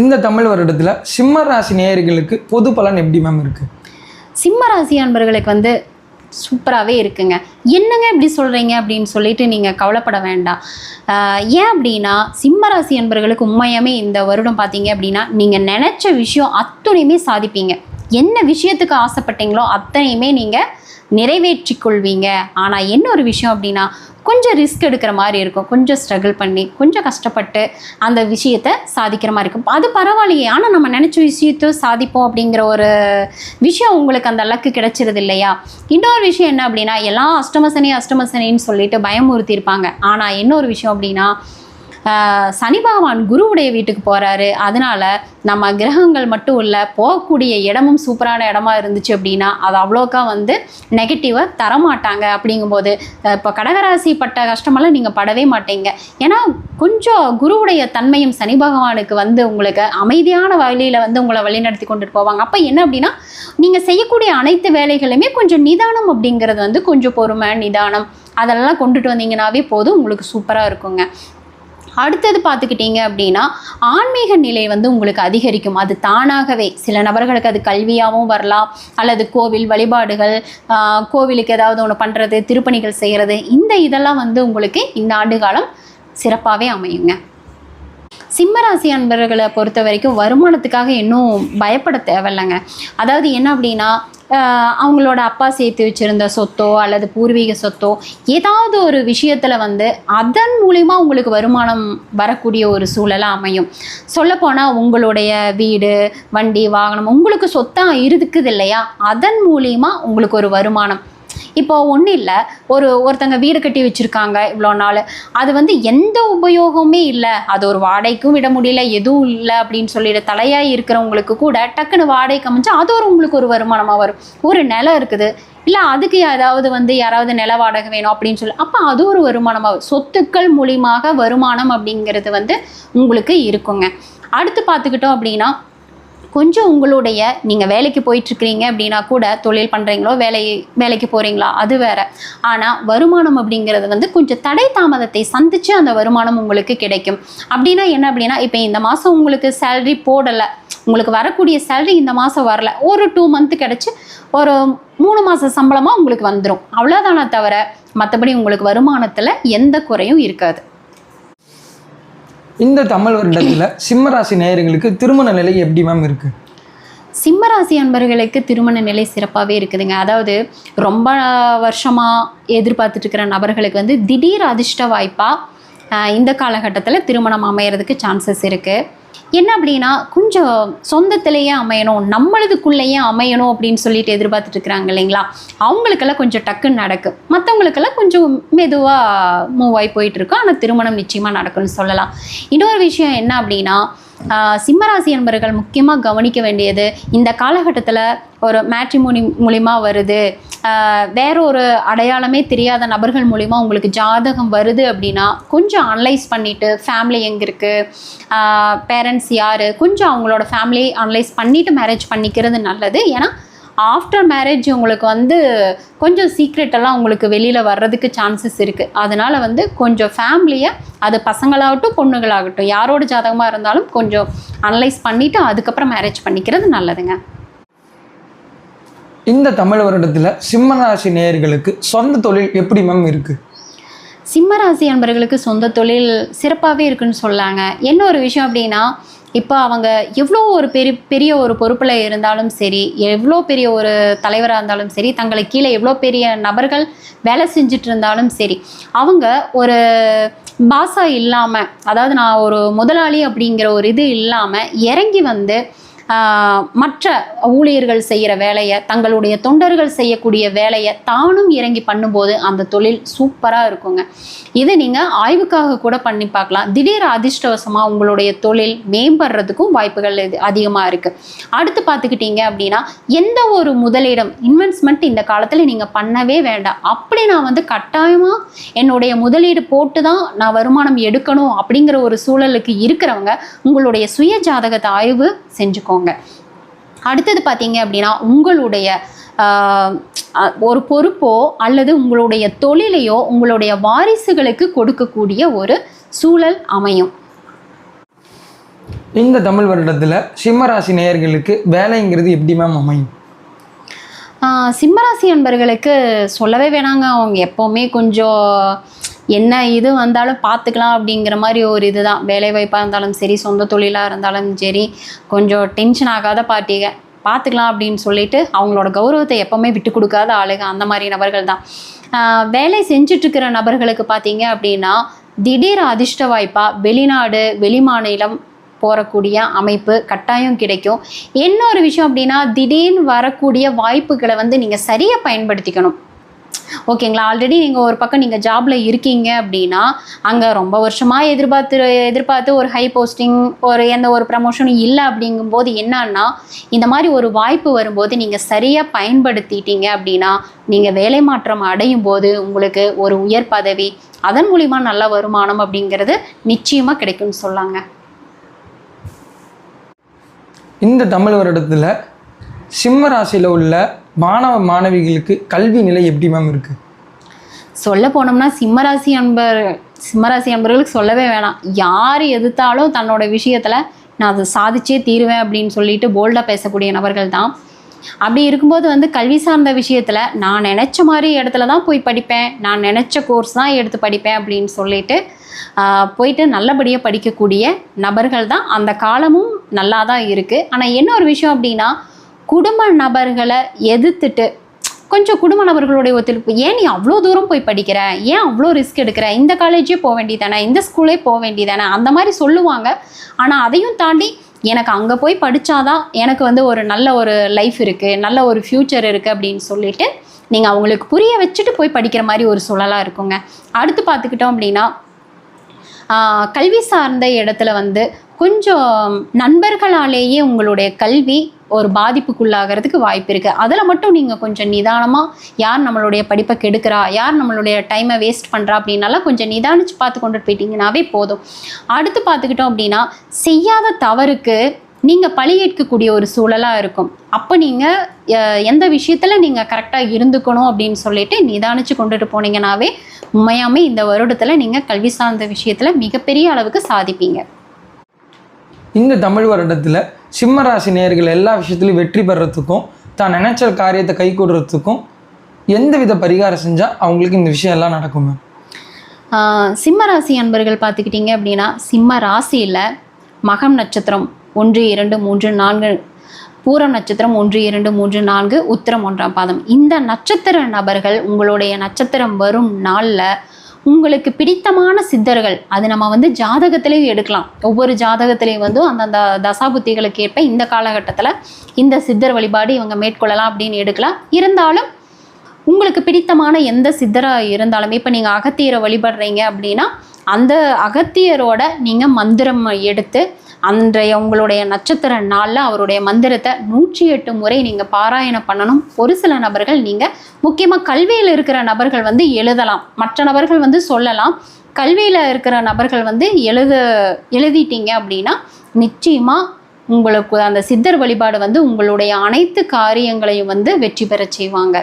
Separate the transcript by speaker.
Speaker 1: இந்த தமிழ் வருடத்தில் சிம்ம ராசி நேயர்களுக்கு பொது பலன் எப்படி மேம் இருக்குது
Speaker 2: சிம்ம ராசி அன்பர்களுக்கு வந்து சூப்பராகவே இருக்குங்க. என்னங்க இப்படி சொல்கிறீங்க அப்படின்னு சொல்லிட்டு நீங்கள் கவலைப்பட வேண்டாம். ஏன் அப்படின்னா சிம்ம ராசி அன்பர்களுக்கு உண்மையாமே இந்த வருடம் பார்த்தீங்க அப்படின்னா நீங்கள் நினச்ச விஷயம் அத்துணையுமே சாதிப்பீங்க. என்ன விஷயத்துக்கு ஆசைப்பட்டீங்களோ அத்தனையுமே நீங்கள் நிறைவேற்றி கொள்வீங்க. ஆனால் என்ன ஒரு விஷயம் அப்படின்னா கொஞ்சம் ரிஸ்க் எடுக்கிற மாதிரி இருக்கும். கொஞ்சம் ஸ்ட்ரகிள் பண்ணி கொஞ்சம் கஷ்டப்பட்டு அந்த விஷயத்தை சாதிக்கிற மாதிரி இருக்கும். அது பரவாயில்லையே. ஆனால் நம்ம நினச்ச விஷயத்தை சாதிப்போம் அப்படிங்கிற ஒரு விஷயம் உங்களுக்கு அந்த லக்கு கிடைச்சிருது இல்லையா? இன்னொரு விஷயம் என்ன அப்படின்னா எல்லாம் அஷ்டமசனி அஷ்டமசனின்னு சொல்லிட்டு பயமுறுத்தியிருப்பாங்க. ஆனால் இன்னொரு விஷயம் அப்படின்னா சனி பகவான் குருவுடைய வீட்டுக்கு போகிறாரு அதனால நம்ம கிரகங்கள் மட்டும் இல்லை போகக்கூடிய இடமும் சூப்பரான இடமா இருந்துச்சு அப்படின்னா அது அவ்வளோக்கா வந்து நெகட்டிவாக தரமாட்டாங்க அப்படிங்கும்போது இப்போ கடகராசி பட்ட கஷ்டமெல்லாம் நீங்கள் படவே மாட்டீங்க. ஏன்னா கொஞ்சம் குருவுடைய தன்மையும் சனி பகவானுக்கு வந்து உங்களுக்கு அமைதியான வழியில் வந்து உங்களை வழிநடத்தி கொண்டுட்டு போவாங்க. அப்போ என்ன அப்படின்னா நீங்கள் செய்யக்கூடிய அனைத்து வேலைகளுமே கொஞ்சம் நிதானம் அப்படிங்கிறது வந்து கொஞ்சம் பொறுமை நிதானம் அதெல்லாம் கொண்டுட்டு வந்தீங்கன்னாவே போதும் உங்களுக்கு சூப்பராக இருக்குங்க. அடுத்தது பார்த்துக்கிட்டீங்க அப்படின்னா ஆன்மீக நிலை வந்து உங்களுக்கு அதிகரிக்கும். அது தானாகவே சில நபர்களுக்கு அது கல்வியாகவும் வரலாம். அல்லது கோவில் வழிபாடுகள் கோவிலுக்கு ஏதாவது ஒன்று பண்ணுறது திருப்பணிகள் செய்கிறது இந்த இதெல்லாம் வந்து உங்களுக்கு இந்த ஆண்டு காலம் சிறப்பாகவே அமையுங்க. சிம்மராசி அன்பர்களை பொறுத்த வரைக்கும் வருமானத்துக்காக இன்னும் பயப்பட தேவையில்லைங்க. அதாவது என்ன அப்படின்னா அவங்களோட அப்பா சேர்த்து வச்சுருந்த சொத்தோ அல்லது பூர்வீக சொத்தோ ஏதாவது ஒரு விஷயத்தில் வந்து அதன் மூலிமா உங்களுக்கு வருமானம் வரக்கூடிய ஒரு சூழலாக அமையும். சொல்லப்போனால் உங்களுடைய வீடு வண்டி வாகனம் உங்களுக்கு சொத்தாக இருக்குது இல்லையா? அதன் மூலிமா உங்களுக்கு ஒரு வருமானம் இப்போ ஒன்றும் இல்லை. ஒரு ஒருத்தங்க வீடு கட்டி வச்சுருக்காங்க இவ்வளோ நாள். அது வந்து எந்த உபயோகமே இல்லை. அது ஒரு வாடகைக்கும் விட முடியல எதுவும் இல்லை அப்படின்னு சொல்லிட்டு தலையாக இருக்கிறவங்களுக்கு கூட டக்குன்னு வாடகைக்கு அமைஞ்சா அது ஒரு உங்களுக்கு ஒரு வருமானமாக வரும். ஒரு நிலம் இருக்குது. இல்லை அதுக்கு ஏதாவது வந்து யாராவது நில வாடகை வேணும் அப்படின்னு சொல்லி அப்போ அது ஒரு வருமானமாக வரும். சொத்துக்கள் மூலியமாக வருமானம் அப்படிங்கிறது வந்து உங்களுக்கு இருக்குங்க. அடுத்து பார்த்துக்கிட்டோம் அப்படின்னா கொஞ்சம் உங்களுடைய நீங்கள் வேலைக்கு போயிட்டுருக்கிறீங்க அப்படின்னா கூட தொழில் பண்ணுறீங்களோ வேலை வேலைக்கு போகிறீங்களா அது வேற. ஆனால் வருமானம் அப்படிங்கிறது வந்து கொஞ்சம் தடை தாமதத்தை சந்தித்து அந்த வருமானம் உங்களுக்கு கிடைக்கும். அப்படின்னா என்ன அப்படின்னா இப்போ இந்த மாதம் உங்களுக்கு சேல்ரி போடலை. உங்களுக்கு வரக்கூடிய சேலரி இந்த மாதம் வரல. ஒரு டூ மந்த் கிடச்சி ஒரு மூணு மாத சம்பளமாக உங்களுக்கு வந்துடும் அவ்வளோதானே தவிர மற்றபடி உங்களுக்கு வருமானத்தில் எந்த குறையும் இருக்காது.
Speaker 1: இந்த தமிழ் வருடத்தில் சிம்மராசி நேயர்களுக்கு திருமண நிலை எப்படி மேம் இருக்குது
Speaker 2: சிம்மராசி அன்பர்களுக்கு திருமண நிலை சிறப்பாகவே இருக்குதுங்க. அதாவது ரொம்ப வருஷமாக எதிர்பார்த்துட்டு இருக்கிற நபர்களுக்கு வந்து திடீர் அதிர்ஷ்ட வாய்ப்பாக இந்த காலகட்டத்தில் திருமணம் அமையறதுக்கு சான்சஸ் இருக்குது என்ன அப்படின்னா கொஞ்சம் சொந்தத்திலேயே அமையணும் நம்மளதுக்குள்ளேயே அமையணும் அப்படின்னு சொல்லிட்டு எதிர்பார்த்துட்டு இருக்கிறாங்க இல்லைங்களா? அவங்களுக்கெல்லாம் கொஞ்சம் டக்குன்னு நடக்கும். மற்றவங்களுக்கெல்லாம் கொஞ்சம் மெதுவாக மூவ் ஆகி போயிட்டு இருக்கும். ஆனால் திருமணம் நிச்சயமாக நடக்கும்னு சொல்லலாம். இன்னொரு விஷயம் என்ன அப்படின்னா சிம்மராசி என்பர்கள் முக்கியமாக கவனிக்க வேண்டியது இந்த காலகட்டத்தில் ஒரு மேட்ரிமோனி மூலிமா வருது. வேற ஒரு அடையாளமே தெரியாத நபர்கள் மூலிமா உங்களுக்கு ஜாதகம் வருது அப்படின்னா கொஞ்சம் அனலைஸ் பண்ணிவிட்டு ஃபேமிலி எங்கே இருக்குது பேரண்ட்ஸ் யார்? கொஞ்சம் அவங்களோட ஃபேமிலி அனலைஸ் பண்ணிவிட்டு மேரேஜ் பண்ணிக்கிறது நல்லது. ஏன்னா ஆஃப்டர் மேரேஜ் உங்களுக்கு வந்து கொஞ்சம் சீக்ரெட் எல்லாம் உங்களுக்கு வெளியில் வர்றதுக்கு சான்சஸ் இருக்குது அதனால் வந்து கொஞ்சம் ஃபேமிலியை அது பசங்களாகட்டும் பொண்ணுங்களாகட்டும் யாரோட ஜாதகமாக இருந்தாலும் கொஞ்சம் அனலைஸ் பண்ணிவிட்டு அதுக்கப்புறம் மேரேஜ் பண்ணிக்கிறது நல்லதுங்க.
Speaker 1: இந்த தமிழ் வருடத்தில் சிம்மராசி நேயர்களுக்கு சொந்த தொழில் எப்படி மேம் இருக்குது
Speaker 2: சிம்மராசி அன்பர்களுக்கு சொந்த தொழில் சிறப்பாகவே இருக்குன்னு சொல்லாங்க. என்ன ஒரு விஷயம் அப்படின்னா இப்போ அவங்க எவ்வளோ ஒரு பெரிய பெரிய ஒரு பொறுப்பில் இருந்தாலும் சரி எவ்வளோ பெரிய ஒரு தலைவராக இருந்தாலும் சரி தங்களை கீழே எவ்வளோ பெரிய நபர்கள் வேலை செஞ்சுட்டு இருந்தாலும் சரி அவங்க ஒரு பாசா இல்லாமல் அதாவது நான் ஒரு முதலாளி அப்படிங்கிற ஒரு இது இல்லாமல் இறங்கி வந்து மற்ற ஊழியர்கள் செய்கிற வேலையை தங்களுடைய தொண்டர்கள் செய்யக்கூடிய வேலையை தானும் இறங்கி பண்ணும்போது அந்த தொழில் சூப்பராக இருக்குங்க. இது நீங்கள் ஆய்வுக்காக கூட பண்ணி பார்க்கலாம். திடீர் அதிர்ஷ்டவசமாக உங்களுடைய தொழில் மேம்படுறதுக்கும் வாய்ப்புகள் இது அதிகமாக இருக்குது அடுத்து பார்த்துக்கிட்டீங்க அப்படின்னா எந்த ஒரு முதலீடும் இன்வெஸ்ட்மெண்ட் இந்த காலத்தில் நீங்கள் பண்ணவே வேண்டாம். அப்படி நான் வந்து கட்டாயமாக என்னுடைய முதலீடு போட்டு தான் நான் வருமானம் எடுக்கணும் அப்படிங்கிற ஒரு சூழலுக்கு இருக்கிறவங்க உங்களுடைய சுய ஜாதகத்தை ஆய்வு செஞ்சுக்கோங்க. அடுத்தது பார்த்தீங்க அப்படின்னா உங்களுடைய ஒரு பொறுப்போ அல்லது உங்களுடைய தொழிலையோ உங்களுடைய வாரிசுகளுக்கு கொடுக்கக்கூடிய ஒரு சூழல் அமையும்.
Speaker 1: இந்த தமிழ் வருடத்தில் சிம்மராசி நேயர்களுக்கு வேலைங்கிறது எப்படி மேம் அமையும்?
Speaker 2: சிம்மராசி அன்பர்களுக்கு சொல்லவே வேணாங்க. அவங்க எப்போவுமே கொஞ்சம் என்ன இது வந்தாலும் பார்த்துக்கலாம் அப்படிங்கிற மாதிரி ஒரு இதுதான். வேலைவாய்ப்பாக இருந்தாலும் சரி சொந்த தொழிலாக இருந்தாலும் சரி கொஞ்சம் டென்ஷன் ஆகாத பார்ட்டிக பார்த்துக்கலாம் அப்படின்னு சொல்லிட்டு அவங்களோட கௌரவத்தை எப்போவுமே விட்டு கொடுக்காத ஆளுங்க அந்த மாதிரி நபர்கள் தான். வேலை செஞ்சுட்ருக்கிற நபர்களுக்கு பார்த்தீங்க அப்படின்னா திடீர் அதிர்ஷ்ட வாய்ப்பாக வெளிநாடு வெளிமாநிலம் போகக்கூடிய அமைப்பு கட்டாயம் கிடைக்கும். என்ன ஒரு விஷயம் அப்படின்னா திடீர்னு வரக்கூடிய வாய்ப்புகளை வந்து நீங்கள் சரியாக பயன்படுத்திக்கணும். ஓகேங்களா? ஆல்ரெடி நீங்கள் ஒரு பக்கம் நீங்கள் ஜாபில் இருக்கீங்க அப்படின்னா அங்கே ரொம்ப வருஷமாக எதிர்பார்த்து எதிர்பார்த்து ஒரு ஹை போஸ்டிங் ஒரு எந்த ஒரு ப்ரமோஷனும் இல்லை அப்படிங்கும்போது என்னன்னா இந்த மாதிரி ஒரு வாய்ப்பு வரும்போது நீங்கள் சரியாக பயன்படுத்திட்டீங்க அப்படின்னா நீங்கள் வேலை மாற்றம் அடையும் போது உங்களுக்கு ஒரு உயர் பதவி அதன் மூலிமா நல்ல வருமானம் அப்படிங்கிறது நிச்சயமாக கிடைக்கும்னு சொல்லாங்க.
Speaker 1: இந்த தமிழ் வருடத்தில் சிம்ம ராசியில் உள்ள மாணவ மாணவிகளுக்கு கல்வி நிலை எப்படி மேம் இருக்குது
Speaker 2: சொல்ல போனோம்னா சிம்மராசி அன்பர் சிம்மராசி அன்பர்களுக்கு சொல்லவே வேணாம். யார் எதிர்த்தாலும் தன்னோட விஷயத்தில் நான் அதை சாதிச்சே தீருவேன் அப்படின்னு சொல்லிட்டு போல்டாக பேசக்கூடிய நபர்கள் தான். அப்படி இருக்கும்போது வந்து கல்வி சார்ந்த விஷயத்தில் நான் நினச்ச மாதிரி இடத்துல தான் போய் படிப்பேன். நான் நினச்ச கோர்ஸ் தான் எடுத்து படிப்பேன் அப்படின்னு சொல்லிட்டு போயிட்டு நல்லபடியாக படிக்கக்கூடிய நபர்கள் தான் அந்த காலமும் நல்லா தான் இருக்குது ஆனால் என்ன ஒரு விஷயம் அப்படின்னா குடும்ப நபர்களை எதிர்த்துட்டு கொஞ்சம் குடும்ப நபர்களுடைய ஒத்துழைப்பு. ஏன் நீ அவ்வளோ தூரம் போய் படிக்கிற? ஏன் அவ்வளோ ரிஸ்க் எடுக்கிற? இந்த காலேஜே போக வேண்டியதானே? இந்த ஸ்கூலே போக வேண்டியதானே? அந்த மாதிரி சொல்லுவாங்க. ஆனால் அதையும் தாண்டி எனக்கு அங்கே போய் படித்தாதான் எனக்கு வந்து ஒரு நல்ல ஒரு லைஃப் இருக்குது நல்ல ஒரு ஃப்யூச்சர் இருக்குது அப்படின்னு சொல்லிட்டு நீங்கள் அவங்களுக்கு புரிய வச்சுட்டு போய் படிக்கிற மாதிரி ஒரு சூழலாக இருக்குங்க. அடுத்து பார்த்துக்கிட்டோம் அப்படின்னா கல்வி சார்ந்த இடத்துல வந்து கொஞ்சம் நண்பர்களாலேயே உங்களுடைய கல்வி ஒரு பாதிப்புக்குள்ளாகிறதுக்கு வாய்ப்பு இருக்குது அதில் மட்டும் நீங்கள் கொஞ்சம் நிதானமாக யார் நம்மளுடைய படிப்பை கெடுக்கிறா யார் நம்மளுடைய டைமை வேஸ்ட் பண்ணுறா அப்படின்னாலாம் கொஞ்சம் நிதானிச்சு பார்த்து கொண்டுட்டு போயிட்டீங்கன்னாவே போதும். அடுத்து பார்த்துக்கிட்டோம் அப்படின்னா செய்யாத தவறுக்கு நீங்கள் பழியேற்கக்கூடிய ஒரு சூழலாக இருக்கும். அப்போ நீங்கள் எந்த விஷயத்தில் நீங்கள் கரெக்டாக இருந்துக்கணும் அப்படின்னு சொல்லிட்டு நிதானிச்சு கொண்டுட்டு போனீங்கன்னாவே உண்மையாமே இந்த வருடத்தில் நீங்கள் கல்வி சார்ந்த விஷயத்தில் மிகப்பெரிய அளவுக்கு சாதிப்பீங்க.
Speaker 1: இந்த தமிழ் வருடத்தில் சிம்மராசி நேர்கள் எல்லா விஷயத்துலையும் வெற்றி பெறத்துக்கும் தான் நினைச்ச காரியத்தை கை கொடுறதுக்கும் எந்த வித பரிகாரம் செஞ்சால் அவங்களுக்கு இந்த விஷயம் எல்லாம் நடக்கும் மேம்?
Speaker 2: சிம்ம ராசி அன்பர்கள் பார்த்துக்கிட்டிங்க அப்படின்னா சிம்ம ராசியில் மகம் நட்சத்திரம் ஒன்று இரண்டு மூன்று நான்கு பூரம் நட்சத்திரம் ஒன்று இரண்டு மூன்று நான்கு உத்திரம் ஒன்றாம் பாதம். இந்த நட்சத்திர நபர்கள் உங்களுடைய நட்சத்திரம் வரும் நாளில் உங்களுக்கு பிடித்தமான சித்தர்கள் அது நம்ம வந்து ஜாதகத்திலையும் எடுக்கலாம். ஒவ்வொரு ஜாதகத்திலையும் வந்து அந்தந்த தசாபுத்திகளுக்கு ஏற்ப இந்த காலகட்டத்தில் இந்த சித்தர் வழிபாடு இவங்க மேற்கொள்ளலாம் அப்படின்னு எடுக்கலாம். இருந்தாலும் உங்களுக்கு பிடித்தமான எந்த சித்தராக இருந்தாலுமே இப்போ நீங்கள் அகத்தீரை வழிபடுறீங்க அப்படின்னா அந்த அகத்தியரோட நீங்கள் மந்திரம் எடுத்து அன்றைய உங்களுடைய நட்சத்திர நாளில் அவருடைய மந்திரத்தை நூற்றி எட்டு முறை நீங்கள் பாராயணம் பண்ணணும். ஒரு சில நபர்கள் நீங்கள் முக்கியமாக கல்வியில் இருக்கிற நபர்கள் வந்து எழுதலாம். மற்ற நபர்கள் வந்து சொல்லலாம். கல்வியில் இருக்கிற நபர்கள் வந்து எழுத எழுதிட்டீங்க அப்படின்னா நிச்சயமாக உங்களுக்கு அந்த சித்தர் வழிபாடு வந்து உங்களுடைய அனைத்து காரியங்களையும் வந்து வெற்றி பெற செய்வாங்க.